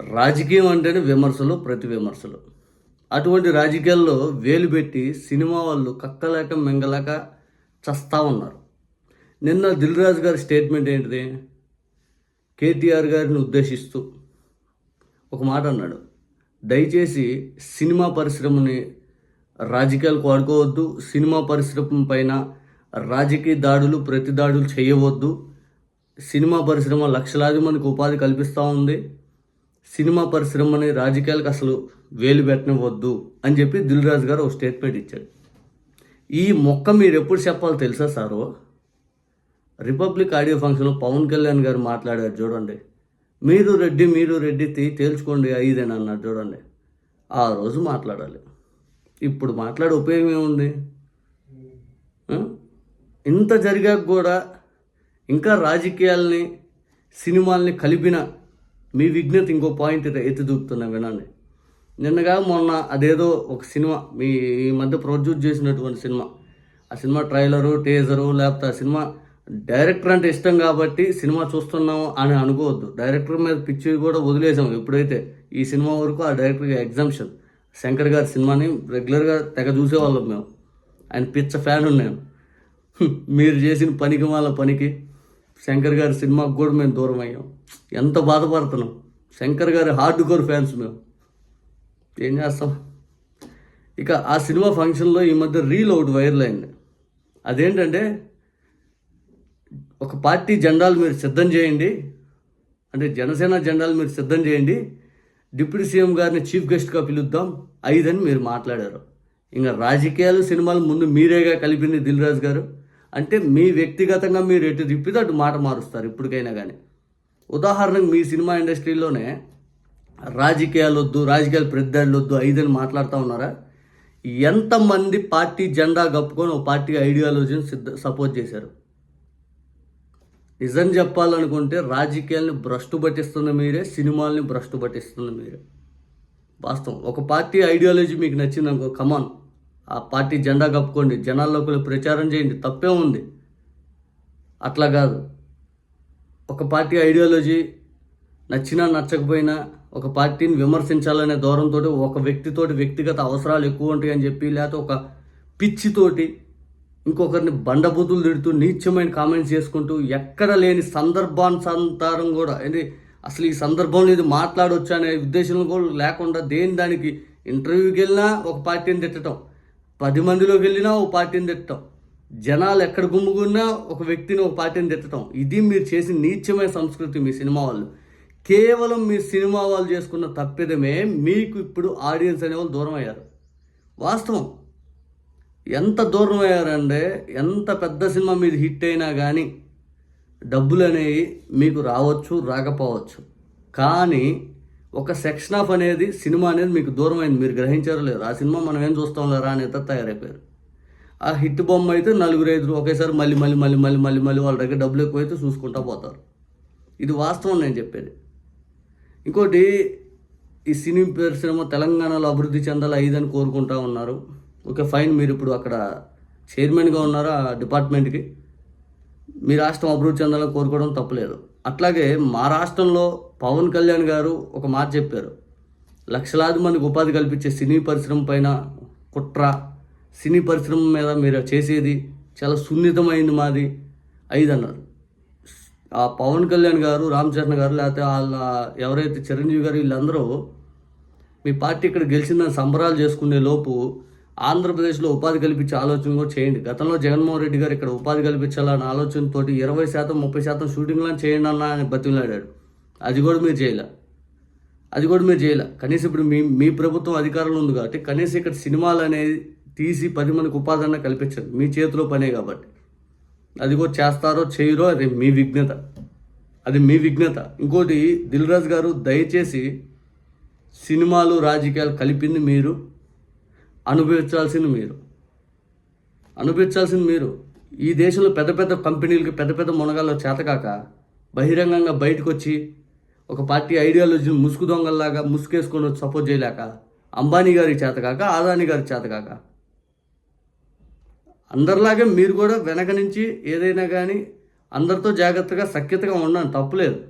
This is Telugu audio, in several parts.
రాజకీయం అంటేనే విమర్శలు ప్రతి విమర్శలు. అటువంటి రాజకీయాల్లో వేలు పెట్టి సినిమా వాళ్ళు కక్కలేక మింగలేక చస్తా ఉన్నారు. నిన్న దిల్ రాజు గారి స్టేట్మెంట్ ఏంటిది? కేటీఆర్ గారిని ఉద్దేశిస్తూ ఒక మాట అన్నాడు. దయచేసి సినిమా పరిశ్రమని రాజకీయాలకు వాడుకోవద్దు సినిమా పరిశ్రమ పైన రాజకీయ దాడులు ప్రతి దాడులు చేయవద్దు. సినిమా పరిశ్రమ లక్షలాది మందికి ఉపాధి కల్పిస్తూ ఉంది. సినిమా పరిశ్రమని రాజకీయాలకు అసలు వేలు పెట్టనివ్వద్దు అని చెప్పి దిల్ రాజు గారు ఒక స్టేట్మెంట్ ఇచ్చాడు. ఈ మొక్క మీరు ఎప్పుడు చెప్పాలో తెలుసా సారు? రిపబ్లిక్ ఆడియో ఫంక్షన్లో పవన్ కళ్యాణ్ గారు మాట్లాడారు చూడండి. మీరు రెడ్డి మీరు రెడ్డి తీ తేల్చుకోండి ఐదేనా అన్నారు చూడండి. ఆ రోజు మాట్లాడాలి. ఇప్పుడు మాట్లాడే ఉపయోగం ఏముంది? ఇంత జరిగాక కూడా ఇంకా రాజకీయాల్ని సినిమాల్ని కలిపిన మీ విజ్ఞత ఇంకో పాయింట్ ఎత్తి చూపుతున్నా వినండి నిన్నగా మొన్న అదేదో ఒక సినిమా మీ ఈ మధ్య ప్రొడ్యూస్ చేసినటువంటి సినిమా. ఆ సినిమా ట్రైలరు టేజరు లేకపోతే ఆ సినిమా డైరెక్టర్ అంటే ఇష్టం కాబట్టి సినిమా చూస్తున్నాము అని అనుకోవద్దు. డైరెక్టర్ మీద పిచ్చి కూడా వదిలేసాం ఎప్పుడైతే. ఈ సినిమా వరకు ఆ డైరెక్టర్కి ఎగ్జామ్షన్ శంకర్ గారి సినిమాని రెగ్యులర్గా తెగ చూసేవాళ్ళం మేము. ఆయన పిచ్చ ఫ్యాన్ ఉన్నాను మీరు చేసిన పనికి వాళ్ళ పనికి శంకర్ గారి సినిమాకు కూడా మేము దూరం అయ్యాం. ఎంత బాధపడుతున్నాం. శంకర్ గారి హార్డ్ కోర్ ఫ్యాన్స్ మేము. ఏం చేస్తాం? ఇక ఆ సినిమా ఫంక్షన్లో ఈ మధ్య రీల్ ఒకటి వైరల్ అయింది. అదేంటంటే ఒక పార్టీ జెండాలు మీరు సిద్ధం చేయండి. అంటే జనసేన జెండాలు మీరు సిద్ధం చేయండి. డిప్యూటీ సీఎం గారిని చీఫ్ గెస్ట్గా పిలుద్దాం. ఐదని మీరు మాట్లాడారు. ఇంకా రాజకీయాలు సినిమాలు ముందు మీరేగా కలిపింది దిల్ రాజు గారు. అంటే మీ వ్యక్తిగతంగా మీరు ఎటు తిప్పితే అటు మాట మారుస్తారు ఇప్పటికైనా కానీ ఉదాహరణకు మీ సినిమా ఇండస్ట్రీలోనే రాజకీయాలు వద్దు రాజకీయాలు పెద్దలు వద్దు ఐదని మాట్లాడుతూ ఉన్నారా? ఎంతమంది పార్టీ జెండా కప్పుకొని ఒక పార్టీ ఐడియాలజీని సిద్ధ సపోర్ట్ చేశారు? నిజం చెప్పాలనుకుంటే రాజకీయాల్ని భ్రష్టు పట్టిస్తున్న మీరే సినిమాల్ని భ్రష్టు పట్టిస్తున్న మీరే. వాస్తవం. ఒక పార్టీ ఐడియాలజీ మీకు నచ్చింది అనుకో కమాన్ ఆ పార్టీ జెండా కప్పుకోండి జనాల్లోకి ప్రచారం చేయండి తప్పే ఉంది. అట్లా కాదు. ఒక పార్టీ ఐడియాలజీ నచ్చినా నచ్చకపోయినా ఒక పార్టీని విమర్శించాలనే దూరంతో ఒక వ్యక్తితోటి వ్యక్తిగత అవసరాలు ఎక్కువ ఉంటాయని చెప్పి లేకపోతే ఒక పిచ్చితోటి ఇంకొకరిని బండబూతులు తిడుతూ నీచమైన కామెంట్స్ చేసుకుంటూ ఎక్కడ లేని సందర్భానుసంతారం కూడా ఏంటి అసలు ఈ సందర్భంలో ఇది మాట్లాడొచ్చు అనే ఉద్దేశం కూడా లేకుండా దేని దానికి ఇంటర్వ్యూకి వెళ్ళినా ఒక పార్టీని తిట్టడం. పది మందిలోకి వెళ్ళినా ఒక పార్టీని తిట్టడం. జనాలు ఎక్కడ గుమ్ముకున్నా ఒక వ్యక్తిని ఒక పార్టీని తిట్టడం. ఇది మీరు చేసిన నీచమైన సంస్కృతి మీ సినిమా వాళ్ళు. కేవలం మీ సినిమా వాళ్ళు చేసుకున్న తప్పిదమే మీకు ఇప్పుడు ఆడియన్స్ అనేవాళ్ళు దూరం అయ్యారు. వాస్తవం. ఎంత దూరం అయ్యారంటే ఎంత పెద్ద సినిమా మీద హిట్ అయినా కానీ డబ్బులు అనేవి మీకు రావచ్చు రాకపోవచ్చు. కానీ ఒక సెక్షన్ ఆఫ్ అనేది సినిమా అనేది మీకు దూరం అయింది మీరు గ్రహించారో లేదు. ఆ సినిమా మనం ఏం చూస్తాం లేరా అని అయితే తయారైపోయారు. ఆ హిట్ బొమ్మ అయితే నలుగురు ఐదుగురు ఒకేసారి మళ్ళీ మళ్ళీ మళ్ళీ మళ్ళీ మళ్ళీ మళ్ళీ వాళ్ళ దగ్గర డబ్బులు ఎక్కువైతే చూసుకుంటా పోతారు. ఇది వాస్తవం నేను చెప్పేది. ఇంకోటి ఈ సినీ పరిశ్రమ తెలంగాణలో అభివృద్ధి చెందాలి ఐదని కోరుకుంటా ఉన్నారు. Okay fine. మీరు ఇప్పుడు అక్కడ చైర్మన్గా ఉన్నారు ఆ డిపార్ట్మెంట్కి? మీ రాష్ట్రం అభివృద్ధి చెందాలని కోరుకోవడం తప్పలేదు. అట్లాగే మా రాష్ట్రంలో పవన్ కళ్యాణ్ గారు ఒక మాట చెప్పారు. లక్షలాది మందికి ఉపాధి కల్పించే సినీ పరిశ్రమ పైన కుట్ర సినీ పరిశ్రమ మీద మీరు చేసేది చాలా సున్నితమైంది మాది ఐదు అన్నారు. ఆ పవన్ కళ్యాణ్ గారు రామచరణ్ గారు లేకపోతే వాళ్ళ ఎవరైతే చిరంజీవి గారు వీళ్ళందరూ మీ పార్టీ ఇక్కడ గెలిచిందని సంబరాలు చేసుకునే లోపు ఆంధ్రప్రదేశ్లో ఉపాధి కల్పించే ఆలోచన కూడా చేయండి. గతంలో జగన్మోహన్ రెడ్డి గారు ఇక్కడ ఉపాధి కల్పించాలన్న ఆలోచనతో ఇరవై శాతం ముప్పై శాతం షూటింగ్లను చేయండి అన్న అని బతిలాడాడు అది కూడా మీరు చేయలే. అది కూడా మీరు చేయలే. కనీసం ఇప్పుడు మీ మీ ప్రభుత్వం అధికారంలో ఉంది కాబట్టి కనీసం ఇక్కడ సినిమాలు అనేది తీసి పది మందికి ఉపాధి అన్న కల్పించండి. మీ చేతిలో పనే కాబట్టి. అది కూడా చేస్తారో చేయరో అది మీ విఘ్నత. అది మీ విఘ్నత. ఇంకోటి దిల్ రాజు గారు దయచేసి సినిమాలు రాజకీయాలు కలిపింది మీరు. అనుభవించాల్సింది మీరు. అనుభవించాల్సింది మీరు. ఈ దేశంలో పెద్ద పెద్ద కంపెనీలకి పెద్ద పెద్ద మునగాల్లో చేతకాక బహిరంగంగా బయటకు వచ్చి ఒక పార్టీ ఐడియాలజీని ముసుగు దొంగల్లాగా ముసుకేసుకొని వచ్చి సపోర్ట్ చేయలేక అంబానీ గారి చేతకాక ఆదాని గారి చేతకాక అందరిలాగే మీరు కూడా వెనక నుంచి ఏదైనా కానీ అందరితో జాగ్రత్తగా సఖ్యతగా ఉండండి. తప్పులేదు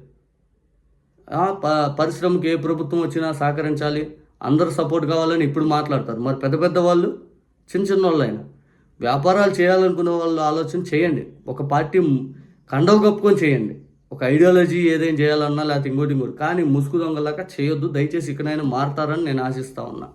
ప- పరిశ్రమకి ఏ ప్రభుత్వం వచ్చినా సహకరించాలి. అందరు సపోర్ట్ కావాలని ఇప్పుడు మాట్లాడతారు. మరి పెద్ద పెద్ద వాళ్ళు చిన్న చిన్న వాళ్ళు అయినా వ్యాపారాలు చేయాలనుకునే వాళ్ళు ఆలోచన చేయండి. ఒక పార్టీ కండవ కప్పుకొని చేయండి. ఒక ఐడియాలజీ ఏదైనా చేయాలన్నా లేకపోతే ఇంకోటి ఇంకోటి. కానీ ముసుగు దొంగలాగా చేయొద్దు. దయచేసి ఇక్కడైనా మారతారని నేను ఆశిస్తా ఉన్నా.